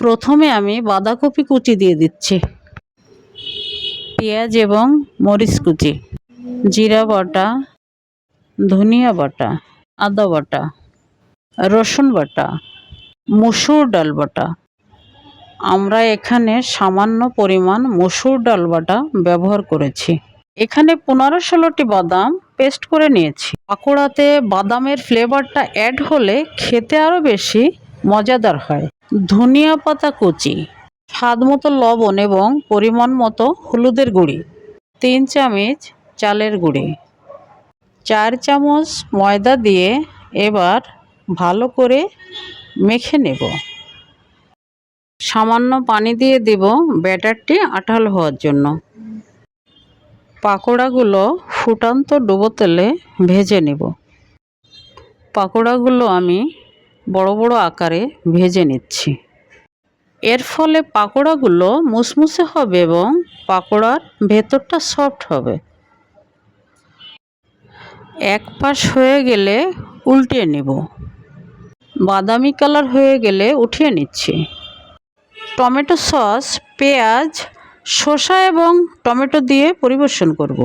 প্রথমে আমি বাঁধাকপি কুচি দিয়ে দিচ্ছি। পেঁয়াজ এবং মরিচ কুচি, জিরা বাটা, ধনিয়া বাটা, আদা বাটা, রসুন বাটা, মুসুর ডাল বাটা। আমরা এখানে সামান্য পরিমাণ মসুর ডাল বাটা ব্যবহার করেছি। এখানে পনেরো ষোলোটি বাদাম পেস্ট করে নিয়েছি। পাকোড়াতে বাদামের ফ্লেভারটা অ্যাড হলে খেতে আরও বেশি মজাদার হয়। ধনিয়া পাতা কুচি, স্বাদ মতো লবণ এবং পরিমাণ মতো হলুদের গুঁড়ি, তিন চামচ চালের গুঁড়ি। চার চামচ ময়দা দিয়ে এবার ভালো করে মেখে নেব। সামান্য পানি দিয়ে দেব ব্যাটারটি আঠাল হওয়ার জন্য। পাকোড়াগুলো ফুটান্ত ডুবো তেলে ভেজে নেব। পাকোড়াগুলো আমি বড় বড় আকারে ভেজে নিচ্ছি। এর ফলে পাকোড়াগুলো মুসমুসে হবে এবং পাকোড়ার ভেতরটা সফট হবে। এক পাশ হয়ে গেলে উল্টিয়ে নেব। বাদামি কালার হয়ে গেলে উঠিয়ে নিচ্ছি। টমেটো সস, পেঁয়াজ, শসা এবং টমেটো দিয়ে পরিবেশন করব।